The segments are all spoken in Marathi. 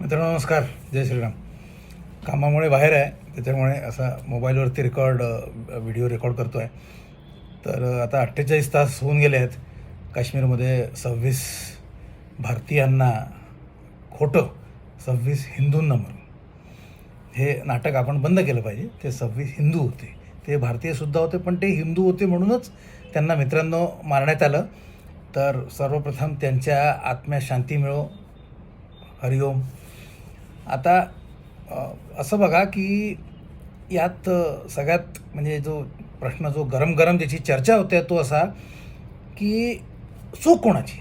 मित्रांनो नमस्कार. जय श्रीराम. कामामुळे बाहेर आहे त्याच्यामुळे असा मोबाईलवरती रेकॉर्ड व्हिडिओ रेकॉर्ड करतो आहे तर आता अठ्ठेचाळीस तास होऊन गेले आहेत. काश्मीरमध्ये सव्वीस भारतीयांना खोटं सव्वीस हिंदूंना म्हणून हे नाटक आपण बंद केलं पाहिजे. ते सव्वीस हिंदू होते. ते भारतीयसुद्धा होते पण ते हिंदू होते म्हणूनच त्यांना मित्रांनो मारण्यात आलं. तर सर्वप्रथम त्यांच्या आत्म्या शांती मिळो. हरिओम. आता असं बघा की यात सगळ्यात म्हणजे जो प्रश्न जो गरम गरम ज्याची चर्चा होते तो असा की चूक कोणाची?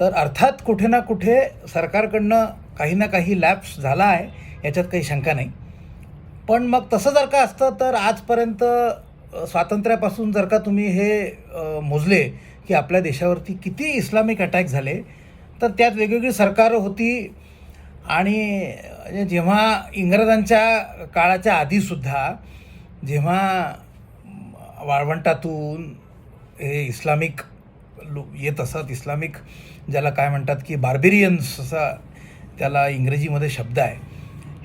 तर अर्थात कुठे ना कुठे सरकारकडनं काही ना काही लॅप्स झाला आहे याच्यात काही शंका नाही. पण मग तसं जर का असतं तर आजपर्यंत स्वातंत्र्यापासून जर का तुम्ही हे मोजले की आपल्या देशावरती किती इस्लामिक अटॅक झाले तर त्यात वेगवेगळी सरकारं होती आणि जेव्हा इंग्रजांच्या काळाच्या आधीसुद्धा जेव्हा वाळवंटातून हे इस्लामिक लो येत असत इस्लामिक ज्याला काय म्हणतात की बार्बेरियन्स असा त्याला इंग्रजीमध्ये शब्द आहे.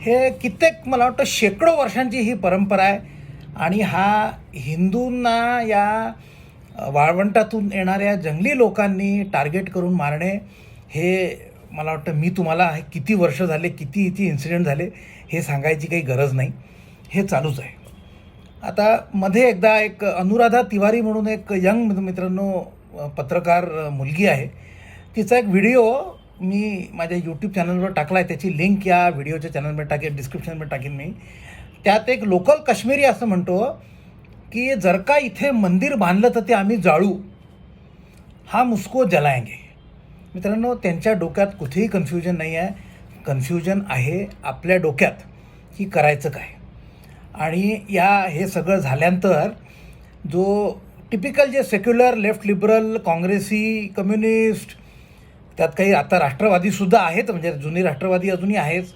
हे कित्येक मला वाटतं शेकडो वर्षांची ही परंपरा आहे आणि हा हिंदूंना या वाळवंटातून येणाऱ्या जंगली लोकांनी टार्गेट करून मारणे हे मला वाटतं मी तुम्हाला हे किती वर्ष झाले किती इथे इन्सिडेंट झाले हे सांगायची काही गरज नाही. हे चालूच आहे. आता मध्ये एकदा एक अनुराधा तिवारी म्हणून एक यंग मित्रांनो पत्रकार मुलगी आहे. तिचा एक व्हिडिओ मी माझ्या यूट्यूब चॅनलवर टाकला आहे त्याची लिंक या व्हिडिओच्या चॅनलमध्ये टाकेल डिस्क्रिप्शनमध्ये टाकेन मी. त्यात एक लोकल काश्मीरी असं म्हणतो की जर का इथे मंदिर बांधलं तर ते आम्ही जाळू. हा मुस्को जलायंगे. मित्रांनो त्यांच्या डोक्यात कुठेही कन्फ्युजन नाही आहे. कन्फ्युजन आहे आपल्या डोक्यात की करायचं काय. आणि या हे सगळं झाल्यानंतर जो टिपिकल जे सेक्युलर लेफ्ट लिबरल काँग्रेसी कम्युनिस्ट त्यात काही आता राष्ट्रवादीसुद्धा आहेत म्हणजे जुनी राष्ट्रवादी अजूनही आहेच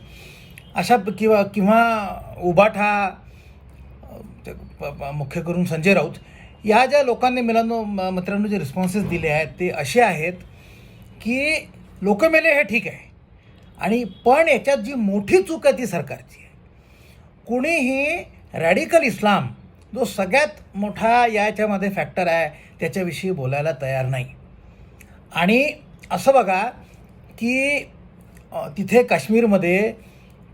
अशा किंवा किंवा उबाठा प- मुख्य करून संजय राऊत या ज्या लोकांनी मिलांनो म- मित्रांनो जे रिस्पॉन्सेस दिले आहेत ते असे आहेत की लोक मेले हे ठीक आहे. आणि पण याच्यात जी मोठी चूक आहे ती सरकारची आहे. कुणीही रॅडिकल इस्लाम जो सगळ्यात मोठा याच्यामध्ये फॅक्टर आहे त्याच्याविषयी बोलायला तयार नाही. आणि असं बघा की तिथे काश्मीरमध्ये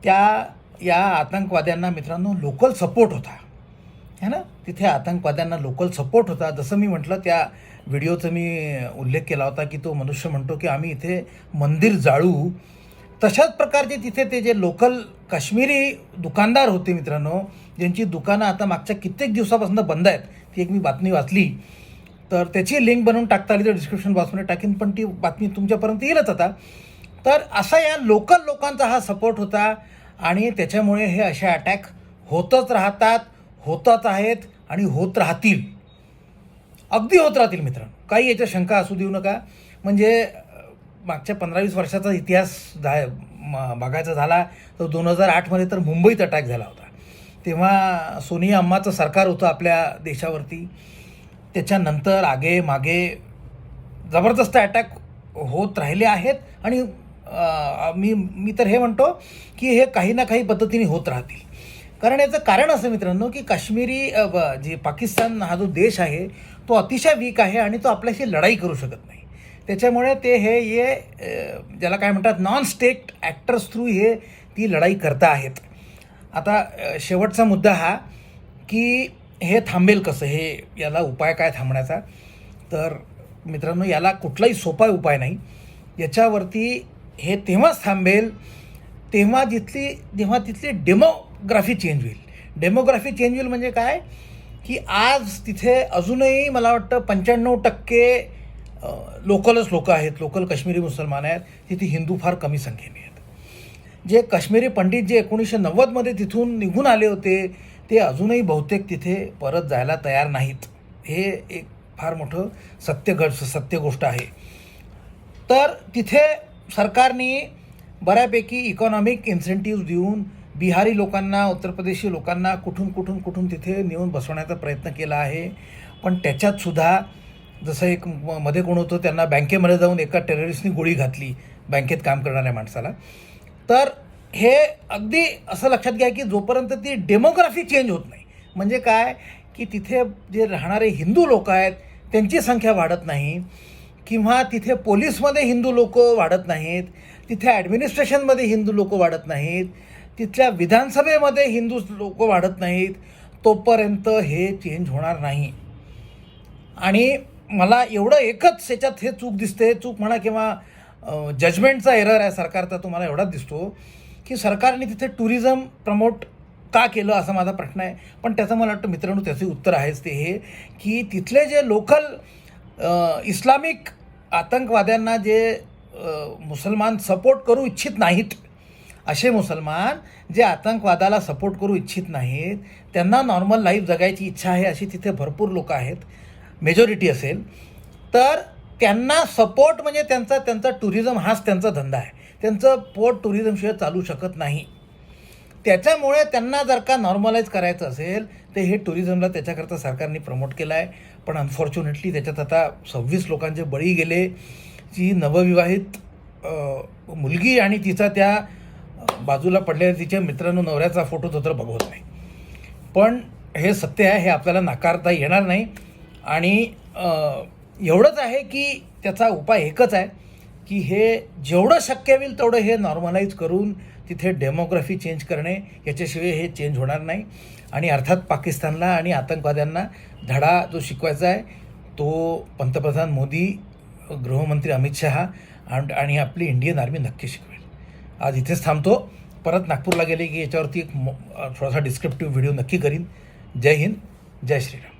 त्या या आतंकवाद्यांना मित्रांनो लोकल सपोर्ट होता. है ना? तिथे आतंकवाद्यांना लोकल सपोर्ट होता. जसं मी म्हटलं त्या व्हिडिओचं मी उल्लेख केला होता की तो मनुष्य म्हणतो की आम्ही इथे मंदिर जाळू. तशाच प्रकारचे तिथे ते जे लोकल काश्मीरी दुकानदार होते मित्रांनो ज्यांची दुकानं आता मागच्या कित्येक दिवसापासून बंद आहेत ती एक मी बातमी वाचली. तर त्याची लिंक बनवून टाकता आली तर डिस्क्रिप्शन बॉक्समध्ये टाकीन पण ती बातमी तुमच्यापर्यंत येईलच आता. तर असा या लोकल लोकांचा हा सपोर्ट होता आणि त्याच्यामुळे हे असे अटॅक होतच राहतात. होतच आहेत आणि होत राहतील. अगदी होत राहतील मित्रांनो. काही याच्या शंका असू देऊ नका. म्हणजे मागच्या पंधरा वीस वर्षाचा इतिहास झा म- बघायचा झाला तर दोन हजार आठमध्ये तर मुंबईत अटॅक झाला होता. तेव्हा सोनिया अम्माचं सरकार होतं आपल्या देशावरती. त्याच्यानंतर आगे मागे जबरदस्त अटॅक होत राहिले आहेत आणि मी मी तर हे म्हणतो की हे काही ना काही पद्धतीने होत राहतील. कारण याचं कारण असं मित्रांनो की काश्मीरी जे पाकिस्तान हा जो देश आहे तो अतिशय वीक आहे आणि तो आपल्याशी लढाई करू शकत नाही. त्याच्यामुळे ते हे ये ज्याला काय म्हणतात नॉन स्टेट ॲक्टर्स थ्रू हे ती लढाई करता आहेत. आता शेवटचा मुद्दा हा की हे थांबेल कसं? हे याला उपाय काय थांबण्याचा? तर मित्रांनो याला कुठलाही सोपा उपाय नाही. याच्यावरती हे तेव्हाच थांबेल तेव्हा जिथली जेव्हा तिथली डेमो डेमोग्राफी चेंज होईल. डेमोग्राफी चेंज होईल म्हणजे काय? की आज तिथे अजूनही मला वाटतं पंच्याण्णव टक्के लोकलच लोक आहेत. लोकल काश्मीरी मुसलमान आहेत. तिथे हिंदू फार कमी संख्येने आहेत. जे काश्मीरी पंडित जे एकोणीसशे नव्वदमध्ये तिथून निघून आले होते ते अजूनही बहुतेक तिथे परत जायला तयार नाहीत. हे एक फार मोठं सत्य घड सत्य गोष्ट आहे. तर तिथे सरकारने बऱ्यापैकी इकॉनॉमिक इन्सेंटिव्ह देऊन बिहारी लोकांना उत्तर प्रदेशी लोकांना कुठून कुठून कुठून तिथे नेऊन बसवण्याचा प्रयत्न केला आहे. पण त्याच्यातसुद्धा जसं एक मध्ये कोण होतं त्यांना बँकेमध्ये जाऊन एका टेररिस्टनी गोळी घातली बँकेत काम करणाऱ्या माणसाला. तर हे अगदी असं लक्षात घ्या की जोपर्यंत ती डेमोग्राफी चेंज होत नाही म्हणजे काय? की तिथे जे राहणारे हिंदू लोक आहेत त्यांची संख्या वाढत नाही किंवा तिथे पोलीसमध्ये हिंदू लोक वाढत नाहीत तिथे ॲडमिनिस्ट्रेशनमध्ये हिंदू लोक वाढत नाहीत तिथल्या विधानसभेमध्ये हिंदू लोक वाढत नाहीत तोपर्यंत हे चेंज होणार नाही. आणि मला एवढं एकच याच्यात हे चूक दिसते चूक म्हणा किंवा जजमेंटचा एरर आहे सरकारचा तो मला एवढाच दिसतो की सरकारने तिथे टुरिझम प्रमोट का केलं असा माझा प्रश्न आहे. पण त्याचं मला वाटतं मित्रांनो त्याचे उत्तर आहेच ते हे की तिथले जे लोकल इस्लामिक आतंकवाद्यांना जे मुसलमान सपोर्ट करू इच्छित नाहीत असे मुसलमान जे आतंकवादाला सपोर्ट करू इच्छित नाहीत त्यांना नॉर्मल लाईफ जगायची इच्छा आहे अशी तिथे भरपूर लोक आहेत मेजॉरिटी असेल तर त्यांना सपोर्ट म्हणजे त्यांचा त्यांचा टुरिझम हाच त्यांचा धंदा आहे. त्यांचं पोट टुरिझमशिवाय चालू शकत नाही. त्याच्यामुळे त्यांना जर का नॉर्मलाईज करायचं असेल तर हे टुरिझमला त्याच्याकरता सरकारने प्रमोट केलं आहे. पण अनफॉर्च्युनेटली त्याच्यात आता सव्वीस लोकांचे बळी गेले. जी नवविवाहित मुलगी आणि तिचा त्या बाजूला पडलेल्या तिच्या मित्रांनो नवऱ्याचा फोटो तो तर बघवत नाही. पण हे सत्य आहे हे आपल्याला नाकारता येणार नाही. आणि एवढंच आहे की त्याचा उपाय एकच आहे की हे जेवढं शक्य होईल तेवढं हे नॉर्मलाईज करून तिथे डेमोग्राफी चेंज करणे याच्याशिवाय हे चेंज होणार नाही. आणि अर्थात पाकिस्तानला आणि आतंकवाद्यांना धडा जो शिकवायचा आहे तो पंतप्रधान मोदी गृहमंत्री अमित शहा आणि आपली इंडियन आर्मी नक्की शिकवेल. आज इथेच थांबतो. परत नागपूरला गेले की याच्यावरती एक थोडासा डिस्क्रिप्टिव्ह व्हिडिओ नक्की करीन. जय हिंद जय श्रीराम.